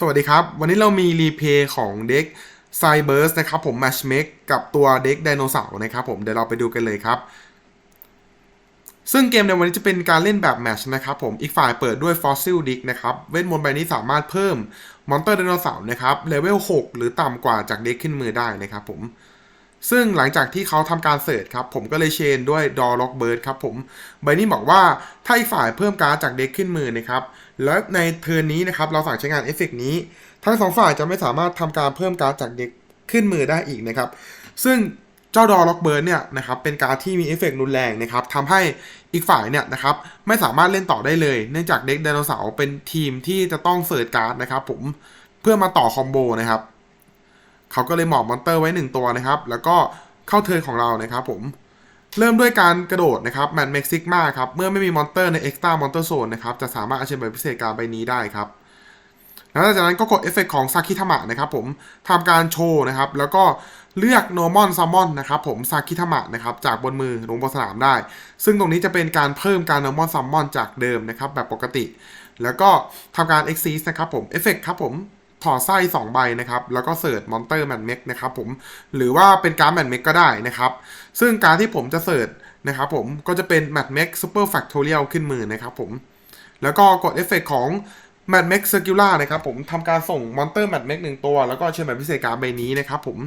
สวัสดีครับ วันนี้เรามีรีเพย์ของเด็กไซเบอร์สนะครับผม Match Make กับตัวเด็กไดโนเสาร์นะครับผมเดี๋ยวเราไปดูกันเลยครับ ซึ่งเกมในวันนี้จะเป็นการเล่นแบบแมชนะครับผมอีกฝ่ายเปิดด้วย Fossil Dick นะครับเวทมนต์ใบนี้สามารถเพิ่มมอนเตอร์ไดโนเสาร์นะครับเลเวล6หรือต่ำกว่าจากเด็กขึ้นมือได้นะครับผม ซึ่งหลังจากที่เขาทำการเสิร์ชครับ ผมก็เลยเชนด้วยดอล็อกเบิร์ดครับผมใบนี้บอกว่าถ้าอีกฝ่ายเพิ่มการ์ดจากเด็กขึ้นมือนะครับ และในเทิร์นนี้นะครับ เราสั่งใช้งานเอฟเฟกต์นี้ ทั้งสองฝ่ายจะไม่สามารถทำการเพิ่มการ์ดจากเด็กขึ้นมือได้อีกนะครับ ซึ่งเจ้าดอล็อกเบิร์ดเนี่ยนะครับเป็นการ์ดที่มีเอฟเฟกต์รุนแรงนะครับทำให้อีกฝ่ายเนี่ยนะครับไม่สามารถเล่นต่อได้เลย เนื่องจากเด็กไดโนเสาร์เป็นทีมที่จะต้องเสิร์ชการ์ดนะครับผมเพื่อมาต่อคอมโบนะครับ เขาก็เลยหมอบมอนเตอร์ไว้หนึ่งตัวนะครับ แล้วก็เข้าเทิร์นของเรานะครับผม เริ่มด้วยการกระโดดนะครับแมนเม็กซิกมาครับ เมื่อไม่มีมอนเตอร์ในเอ็กซ์ต้ามอนเตอร์โซนนะครับ จะสามารถเอาชิญใบพิเศษการใบนี้ได้ครับแล้วหลังจากนั้นก็กดเอฟเฟกของซากิทามะนะครับผมทำการโชว์นะครับ แล้วก็เลือกโนมอนซัมมอนนะครับผมซากิทามะนะครับจากบนมือลงบนสนามได้ ซึ่งตรงนี้จะเป็นการเพิ่มการโนมอนซัมมอนจากเดิมนะครับแบบปกติ แล้วก็ทำการ e x i s นะครับผมเอฟเฟกครับผม ถอดไส้2ใบนะครับ แล้วก็เสิร์ชมอนเตอร์แมนเม็กนะครับผม หรือว่าเป็นการ์ดแมนเม็กก็ได้นะครับ ซึ่งการที่ผมจะเสิร์ชนะครับผมก็จะเป็นแม d เม็กซูเปอร์แฟคทอเรียลขึ้นมือนะครับผม แล้วก็กดเอฟเฟกของแม d เม็กเซอร์คิล่านะครับผมทำการส่งมอนเตอร์แม d เม็กหนึ่งตัว แล้วก็เชิญแบบพิเศษการ์ดใบนี้นะครับผม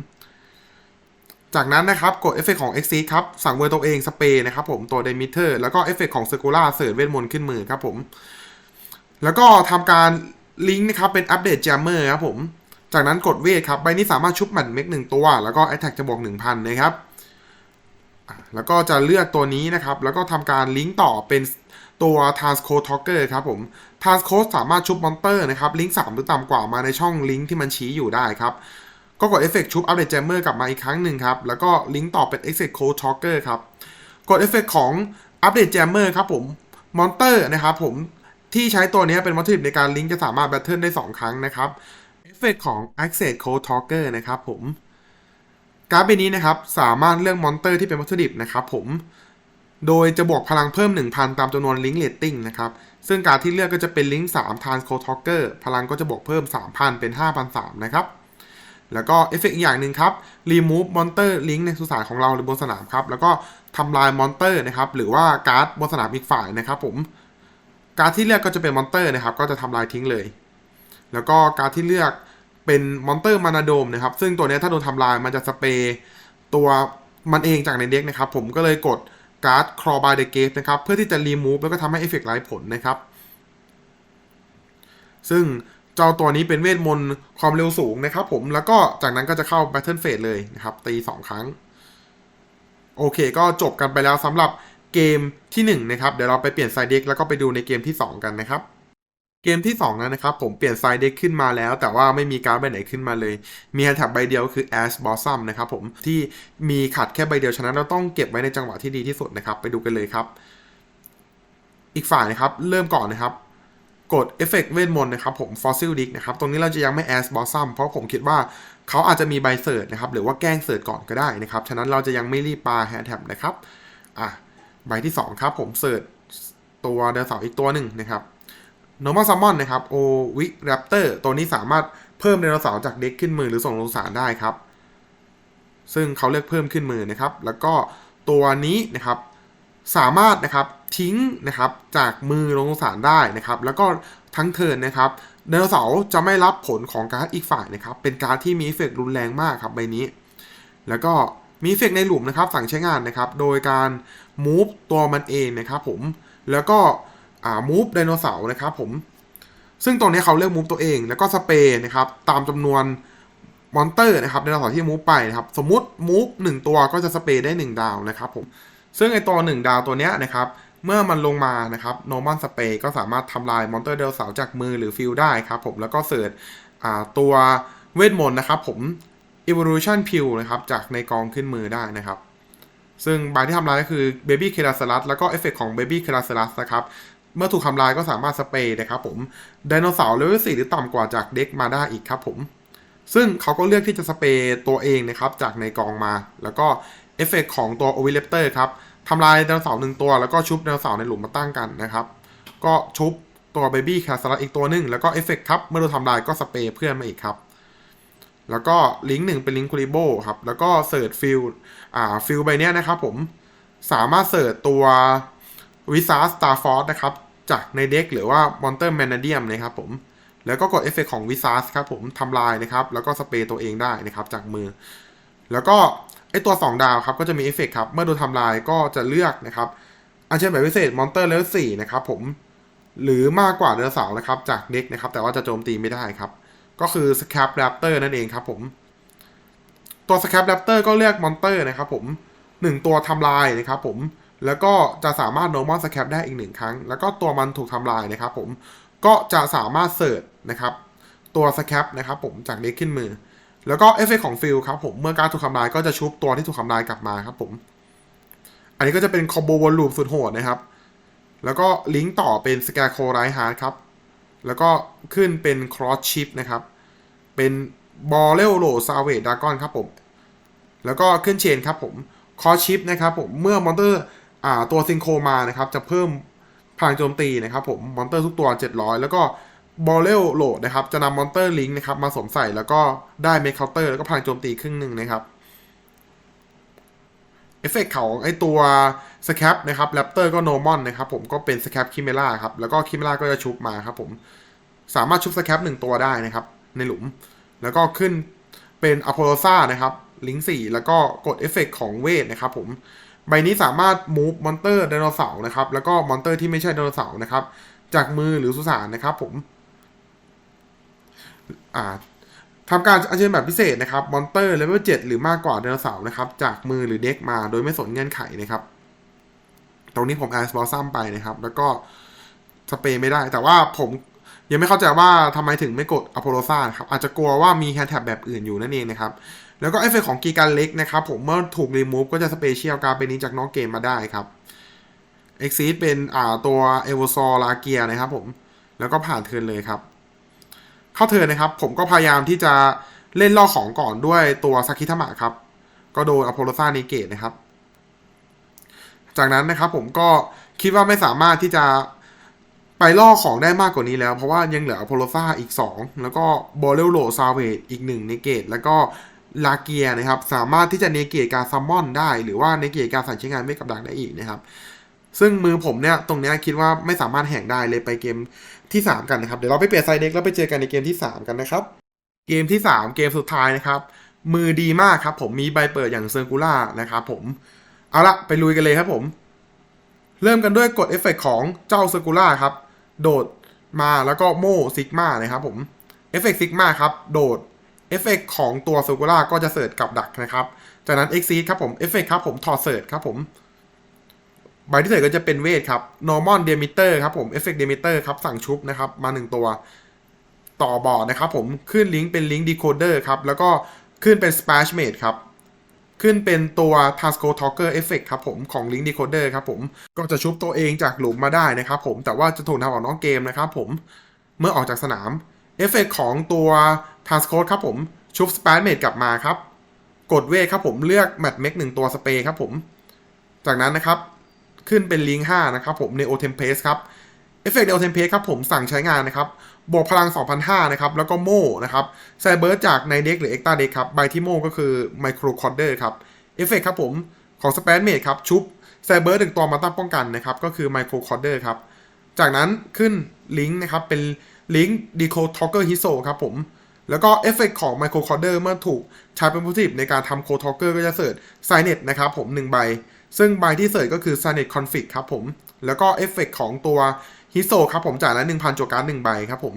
จากนั้นนะครับกดเอฟเฟกของ e x i s ครับ สั่งเวอร์ตัวเองสเปรย์นะครับผมตัวเดมิเตอร์แล้วก็เอฟเฟกของเซอร์คูล่าเสิร์ชเวทมนต์ขึ้นมือครับผม แล้วก็ทำการ ลิงก์นะครับเป็นอัปเดตแจมเมอร์ครับผม จากนั้นกดเวทครับ ใบนี้สามารถชุบแมตเม็กหนึ่งตัว แล้วก็แอ t แทกจะบวก1,000นะครับแล้วก็จะเลือกตัวนี้นะครับ แล้วก็ทำการลิงก์ต่อเป็นตัว Transcode Talker ครับผม Transcode สามารถชุบมอนเตอร์นะครับลิงก์3หรือต่ำกว่ามาในช่องลิงก์ที่มันชี้อยู่ได้ครับ ก็กดเอฟเฟกชุบอัปเดตแจมเมอร์กลับมาอีกครั้งหนึ่งครับ แล้วก็ลิงก์ต่อเป็น Exit Code Talker ครับ กดเอฟเฟกของอัปเดตแจมเมอร์ครับผมมอนเตอร์นะครับผม ที่ใช้ตัวนี้เป็นวัตถุดิบในการลิงก์จะสามารถแบทเทิลได้ 2 ครั้งนะครับเอฟเฟกของ Access Code Talker นะครับผมการ์ดใบนี้นะครับสามารถเลือกมอนเตอร์ที่เป็นวัตถุดิบนะครับผมโดยจะบวกพลังเพิ่ม 1,000 ตามจำนวนลิงก์เรตติ้งนะครับ ซึ่งการที่เลือกก็จะเป็นลิงก์3 Trans Code Talker พลังก็จะบวกเพิ่ม 3,000 เป็น 5,300 นะครับ แล้วก็เอฟเฟกอีกอย่างหนึ่งครับ remove monster link ในสุสานของเราหรือบนสนามครับ แล้วก็ทำลายมอนเตอร์นะครับ หรือว่าการ์ดบนสนามอีกฝ่ายนะครับผม การที่เลือกก็จะเป็นมอนเตอร์นะครับ ก็จะทำลายทิ้งเลย แล้วก็การที่เลือกเป็นมอนเตอร์มานาโดมนะครับ ซึ่งตัวนี้ถ้าโดนทำลายมันจะสเปรย์ตัวมันเองจากในเด็กนะครับ ผมก็เลยกดการ์ด crawl by the gate นะครับ เพื่อที่จะ remove แล้วก็ทำให้เอฟเฟกต์ไร้ผลนะครับ ซึ่งเจ้าตัวนี้เป็นเวทมนต์ความเร็วสูงนะครับ ผม แล้วก็จากนั้นก็จะเข้า Battle Phase เลยนะครับ ตี 2 ครั้ง โอเค ก็จบกันไปแล้วสำหรับ เกมที่1นะครับเดี๋ยวเราไปเปลี่ยนไซเด็กแล้วก็ไปดูในเกมที่ 2 กันนะครับเกมที่2นั้นนะครับผมเปลี่ยนไซเด็กขึ้นมาแล้ว แต่ว่าไม่มีการ์ดใบไหนขึ้นมาเลย มีแฮนด์แท็บใบเดียวคือ Ash Blossom นะครับผมที่มีขัดแค่ใบเดียวฉะนั้นเราต้องเก็บไว้ในจังหวะที่ดีที่สุดนะครับไปดูกันเลยครับ อีกฝ่ายนะครับเริ่มก่อนนะครับกดเอฟเฟกต์เวทมนต์นะครับผม Fossil Dick นะครับตรงนี้เราจะยังไม่ Ash Blossom เพราะผมคิดว่าเขาอาจจะมีใบเสิร์ชนะครับหรือว่าแกล้งเสิร์ชก่อนก็ได้นะครับ ฉะนั้นเราจะยังไม่รีบปาแฮแท็บนะครับอะ ใบที่ 2 ครับผมเสิร์ชตัวเดลเสาร์อีกตัวหนึ่งนะครับ normal summon นะครับโอวิแรปเตอร์ตัวนี้สามารถเพิ่มไดโนเสาร์จากเด็กขึ้นมือหรือส่งลงสารได้ครับ ซึ่งเขาเลือกเพิ่มขึ้นมือนะครับ แล้วก็ตัวนี้นะครับสามารถนะครับทิ้งนะครับจากมือลงสารได้นะครับ แล้วก็ทั้งเทินนะครับไดโนเสาร์จะไม่รับผลของการ์ดอีกฝ่ายนะครับ เป็นการ์ดที่มีเอฟเฟกรุนแรงมากครับใบนี้ แล้วก็มีเอฟเฟกในหลุมนะครับสั่งใช้งานนะครับ โดยการ move ตัวมันเองนะครับผมแล้วก็อ่า move ไดโนเสาร์นะครับผมซึ่งตรงนี้เขาเลือก move ตัวเองแล้วก็สเปรย์นะครับตามจำนวนมอนเตอร์นะครับไดโนเสาร์ที่ move ไปนะครับสมมุติ move 1ตัวก็จะสเปรย์ได้ 1 ดาวนะครับผมซึ่งไอตัว 1 ดาวตัวเนี้ยนะครับเมื่อมันลงมานะครับ normal spray ก็สามารถทำลายมอนเตอร์ไดโนเสาร์จากมือหรือฟิลได้ครับผมแล้วก็เสิร์ชตัวเวทมนต์นะครับผม evolution pill นะครับจากในกองขึ้นมือได้นะครับ ซึ่งใบที่ทำลายก็คือ Baby k e r a s a r u s แล้วก็เอฟเฟกของ Baby k e r a s a r u s นะครับเมื่อถูกทำลายก็สามารถสเปรย์นะครับผมไดโนเสาร์เลเวล4หรือต่ำกว่าจากเด็กมาได้อีกครับผมซึ่งเขาก็เลือกที่จะสเปรย์ตัวเองนะครับจากในกองมา แล้วก็เอฟเฟกของตัว o v i l e p t o r ครับทำลายไดโนเสาร์หนึ่งตัว แล้วก็ชุบไดโนเสาร์ในหลุมมาตั้งกันนะครับ ก็ชุบตัว Baby c a s อีกตัวหนึ่งแล้วก็เอฟเฟกครับเมื่อโดนทำลายก็สเปรย์เพื่อนมาอีกครับ แล้วก็ลิงก์หนึ่งเป็นลิงก์คูริโบครับ แล้วก็เสิร์ชฟิลอ่าฟิลใบเนี้ยนะครับผมสามารถเสิร์ชตัววิซาสตาร์ฟอร์นะครับจากในเด็กหรือว่ามอนเตอร์แมนเดียมนะครับผมแล้วก็กดเอฟเฟกของวิซาสครับผมทำลายนะครับ แล้วก็สเปรย์ตัวเองได้นะครับจากมือ แล้วก็ไอตัว 2 ดาวครับก็จะมีเอฟเฟกครับ เมื่อโดนทำลายก็จะเลือกนะครับอันเชิญแบบพิเศษมอนเตอร์เลเวลสี่นะครับผมหรือมากกว่าเดือเสาร์นะครับจากเด็กนะครับ แต่ว่าจะโจมตีไม่ได้ครับ ก็คือสแคปแรปเตอร์นั่นเองครับผม ตัวสแคปแรปเตอร์ก็เลือกมอนเตอร์นะครับผมหนึ่งตัวทำลายนะครับผม แล้วก็จะสามารถ normal scap ได้อีกหนึ่งครั้ง แล้วก็ตัวมันถูกทำลายนะครับผม ก็จะสามารถเสิร์ชนะครับตัวสแคปนะครับผมจากเด็กขึ้นมือ แล้วก็เอฟเฟกของฟิลครับผม เมื่อการถูกทำลายก็จะชุบตัวที่ถูกทำลายกลับมาครับผม อันนี้ก็จะเป็นคอมโบวนลูปสุดโหดนะครับ แล้วก็ลิงก์ต่อเป็นสแกโคไรฮาร์ดครับแล้วก็ขึ้นเป็นครอสชิปนะครับ เป็นบอลเลโลซาเวดดากอนครับผม แล้วก็ขึ้นเชนครับผมคอชิปนะครับผม เมื่อมอนเตอร์อ่าตัวซิงโคมานะครับ จะเพิ่มพลังโจมตีนะครับผม มอนเตอร์ทุกตัว 700 แล้วก็บอลเลโลนะครับ จะนำมอนเตอร์ลิงนะครับ มาสวมใส่แล้วก็ได้เมคเคาน์เตอร์แล้วก็พลังโจมตีครึ่งหนึ่งนะครับเอฟเฟกต์ของไอตัวสแคปนะครับแรปเตอร์ก็โนมอนนะครับผมก็เป็นสแคปคิเมล่าครับ แล้วก็คิเมล่าก็จะชุบมาครับผม สามารถชุบสแคปหนึ่งตัวได้นะครับ ในหลุม แล้วก็ขึ้นเป็นอ p o l o s a นะครับลิงก์4แล้วก็กดเอฟเฟกของเวทนะครับผมใบนี้สามารถมูฟมอนเตอร์ไดโนเสาร์นะครับแล้วก็มอนเตอร์ที่ไม่ใช่ไดโนเสาร์นะครับจากมือหรือสุสานนะครับผมอ่าทำการอัญเชิญแบบพิเศษนะครับมอนเตอร์เลเวล7หรือมากกว่าไดโนเสาร์นะครับจากมือหรือเด็กมาโดยไม่สนเงื่อนไขนะครับ ตรงนี้ผมแอสบอลซัมไปนะครับ แล้วก็สเปรย์ไม่ได้แต่ว่าผม ยังไม่เข้าใจว่าทำไมถึงไม่กดอโพโลซ่าครับอาจจะกลัวว่ามีแฮนด์แท็บแบบอื่นอยู่นั่นเองนะครับแล้วก็เอฟเฟกของกีการเล็กนะครับผมเมื่อถูกรีมูฟก็จะสเปเชียลการเป็นนี้จากนอกเกมมาได้ครับเอ็กซีเป็นอ่าตัวเอโวซอลาเกียนะครับผมแล้วก็ผ่านเทินเลยครับ เข้าเทินนะครับ ผมก็พยายามที่จะเล่นล่อของก่อนด้วยตัวซากิทามะครับ ก็โดนอโพโลซ่าเนเกตนะครับ จากนั้นนะครับผมก็คิดว่าไม่สามารถที่จะ ไปล่อของได้มากกว่านี้แล้ว เพราะว่ายังเหลืออโพโลซาอีก 2 แล้วก็บอลเลโลซาเวตอีก1เนเกต แล้วก็ลาเกียนะครับ สามารถที่จะเนเกตการซัมมอนได้ หรือว่าเนเกตการสั่งใช้งานไม่กับดักได้อีกนะครับ ซึ่งมือผมเนี่ย ตรงนี้คิดว่าไม่สามารถแหกได้เลยไปเกมที่ 3 กันนะครับ เดี๋ยวเราไปเปลี่ยนไซเด็กแล้วไปเจอกันในเกมที่ 3 กันนะครับ เกมที่ 3 เกมสุดท้ายนะครับ มือดีมากครับ ผมมีใบเปิดอย่างเซอร์กูล่านะครับผมเอาละไปลุยกันเลยครับผม เริ่มกันด้วยกดเอฟเฟกของเจ้าเซอร์กูล่าครับ โดดมาแล้วก็โมซิกมานะครับผมเอฟเฟกซิกมาครับ โดดเอฟเฟกของตัวซอร์กูล่าก็จะเสิร์ชกับดักนะครับ จากนั้น X ครับผมเอฟเฟกครับผมถอดเสิร์ชครับผมใบที่เสิร์ชก็จะเป็นเวทครับ normal demeter ครับผมเอฟเฟก demeter ครับสั่งชุบนะครับ มาหนึ่งตัวต่อบอร์ดนะครับผมขึ้นลิงก์เป็นลิงก์ decoder ครับ แล้วก็ขึ้นเป็น splash mate ครับ ขึ้นเป็นตัว Tasco Talker Effect ครับผมของ Link Decoder ครับผม ก็จะชุบตัวเองจากหลุมมาได้นะครับผม แต่ว่าจะถูกทำออกนอกเกมนะครับผม เมื่อออกจากสนาม เอฟเฟกของตัว Tasco ครับผม ชุบ s p a r Mate กลับมาครับ กดเวทครับผม เลือก Mat Make หนึ่งตัวสเปรย์ครับผม จากนั้นนะครับ ขึ้นเป็นลิงก์5นะครับผม Neo Tempest ครับ เอฟเฟกต์ Neo Tempest ครับผมสั่งใช้งานนะครับ บวกพลัง 2,500 นะครับ แล้วก็โม่นะครับไซเบิร์จากในเด็กหรือ Extra Deck ครับใบที่โม่ก็คือ Micro c o r d e r ครับ เอฟเฟกต์ครับผม ของ s p a n Mate ครับ ชุบไซเบิร์หนึ่งตัวมาตั้งป้องกันนะครับ ก็คือ Micro c o r d e r ครับ จากนั้นขึ้นลิงก์นะครับ เป็นลิงก์ Decode Talker Hiso ครับผม แล้วก็เอฟเฟกต์ของ Micro c o r d e r เมื่อถูกใช้เป็น positive ในการทำ Code Talker ก็จะเสิร์ช Signet นะครับผม1ใบ ซึ่งใบที่เสิร์ชก็คือ Signet Config ครับผม แล้วก็เอฟเฟกของตัว Hiso ครับผมจ่ายและ1,000จวการ์ด1ใบครับผม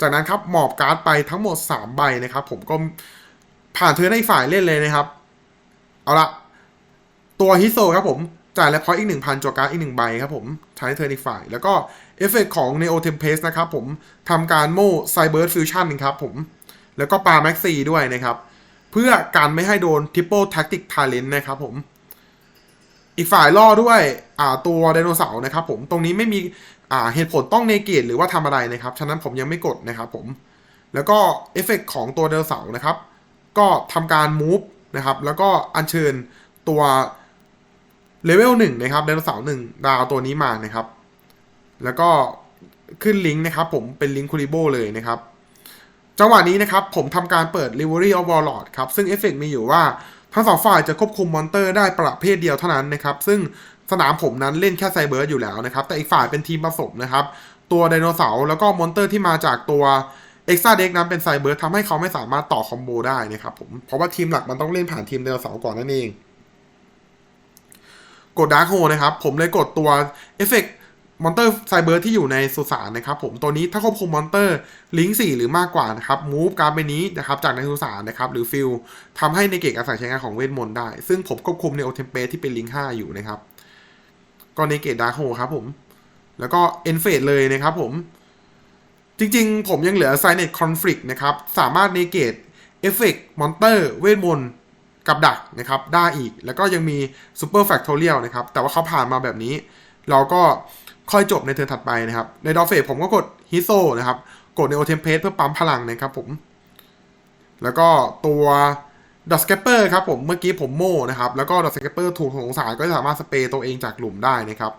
จากนั้นครับหมอบการ์ดไปทั้งหมด3ใบนะครับผมก็ผ่านเธอในฝ่ายเล่นเลยนะครับ เอาละตัวฮิโซครับผมจ่ายและพออีก1,000จวการ์ดอีก1ใบครับผมใช้เธอในฝ่าย แล้วก็เอฟเฟกของ Neo Tempest นะครับผมทำการโม่ไซเบิร์ Fusion ครับผม แล้วก็ปาแม็กซีด้วยนะครับ เพื่อการไม่ให้โดน Triple Tactic Talent นะครับผม อีกฝ่ายล่อด้วยอ่าตัวไดโนเสาร์นะครับผมตรงนี้ไม่มีอ่าเหตุผลต้องเนเกตหรือว่าทำอะไรนะครับ ฉะนั้นผมยังไม่กดนะครับผมแล้วก็เอฟเฟกของตัวไดโนเสาร์นะครับก็ทำการมูฟนะครับแล้วก็อัญเชิญตัวเลเวลหนึ่งนะครับไดโนเสาร์หนึ่งดาวตัวนี้มานะครับ แล้วก็ขึ้นลิงก์นะครับผมเป็นลิงก์คูริโบเลยนะครับจังหวะนี้นะครับผมทำการเปิด Livery of Warlord ครับ ซึ่งเอฟเฟกมีอยู่ว่า ทั้งสองฝ่ายจะควบคุมมอนเตอร์ได้ประเภทเดียวเท่านั้นนะครับ ซึ่งสนามผมนั้นเล่นแค่ไซเบิร์ดอยู่แล้วนะครับ แต่อีกฝ่ายเป็นทีมผสมนะครับ ตัวไดโนเสาร์แล้วก็มอนเตอร์ที่มาจากตัวเอ็กซ์ตาเด็กนั้นเป็นไซเบิร์ดทำให้เขาไม่สามารถต่อคอมโบได้นะครับผมเพราะว่าทีมหลักมันต้องเล่นผ่านทีมไดโนเสาร์ก่อนนั่นเอง กดดาร์คโฮนะครับ ผมเลยกดตัวเอฟเฟกต์ มอนเตอร์ไซเบิร์ที่อยู่ในสุสานนะครับผมตัวนี้ถ้าควบคุมมอนเตอร์ลิงก์สี่หรือมากกว่านะครับมูฟการ์ดใบนี้นะครับจากในสุสานนะครับหรือฟิลทำให้ในเกตอาศัยใช้งานของเวทมนต์ได้ ซึ่งผมควบคุมในโอเทมเปที่เป็นลิงก์ห้าอยู่นะครับก็ในเกตดาร์โฮครับผม แล้วก็เอนเฟดเลยนะครับผม จริงๆ ผมยังเหลือ s i เ e t Conflict นะครับ สามารถในเกตเอฟเฟกต์มอนเตอร์เวทมนต์กับดักนะครับ ได้อีก แล้วก็ยังมี Super Factorial นะครับ แต่ว่าเขาผ่านมาแบบนี้ เราก็ ค่อยจบในเทิร์นถัดไปนะครับ ในดอฟเฟสผมก็กดฮิโซนะครับ กดในโอเทมเพสเพื่อปั๊มพลังนะครับผม แล้วก็ตัวดอสเกปเปอร์ครับผมเมื่อกี้ผมโม่นะครับ แล้วก็ดอสเกปเปอร์ถูกสงสารก็สามารถสเปรย์ตัวเองจากหลุมได้นะครับ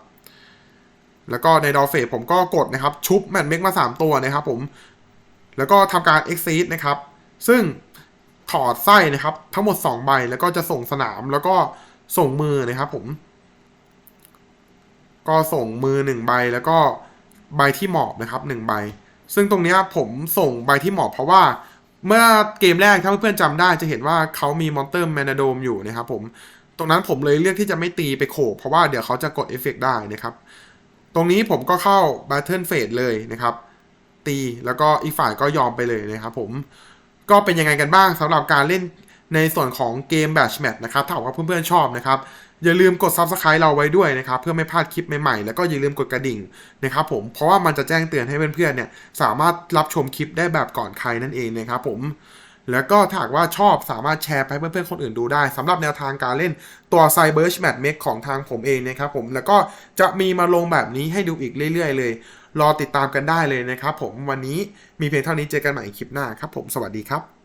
แล้วก็ในดอฟเฟสผมก็กดนะครับ ชุบแมนเมกมา 3 ตัวนะครับผม แล้วก็ทำการ exceed นะครับ ซึ่งถอดไส้นะครับ ทั้งหมด 2 ใบแล้วก็จะส่งสนามแล้วก็ส่งมือนะครับผม ก็ส่งมือ1ใบแล้วก็ใบที่หมอบนะครับ1ใบ ซึ่งตรงนี้ผมส่งใบที่หมอบเพราะว่าเมื่อเกมแรกถ้าเพื่อนๆจำได้จะเห็นว่าเขามีมอนเตอร์แมนาโดมอยู่นะครับผมตรงนั้นผมเลยเลือกที่จะไม่ตีไปโขกเพราะว่าเดี๋ยวเขาจะกดเอฟเฟกได้นะครับ ตรงนี้ผมก็เข้า Battle Phase เลยนะครับ ตีแล้วก็อีกฝ่ายก็ยอมไปเลยนะครับผมก็เป็นยังไงกันบ้างสำหรับการเล่นในส่วนของเกม Batch Match นะครับถ้าหากว่าเพื่อนๆชอบนะครับ อย่าลืมกด Subscribe เราไว้ด้วยนะครับ เพื่อไม่พลาดคลิปใหม่ๆ แล้วก็อย่าลืมกดกระดิ่งนะครับผม เพราะว่ามันจะแจ้งเตือนให้เพื่อนๆเนี่ยสามารถรับชมคลิปได้แบบก่อนใครนั่นเองนะครับผม แล้วก็ถ้าหากว่าชอบสามารถแชร์ไปให้เพื่อนๆคนอื่นดูได้สำหรับแนวทางการเล่นตัว Cyber Match Make ของทางผมเองนะครับผม แล้วก็จะมีมาลงแบบนี้ให้ดูอีกเรื่อย ๆ เลย รอติดตามกันได้เลยนะครับผม วันนี้มีเพียงเท่านี้เจอกันใหม่คลิปหน้าครับผม สวัสดีครับ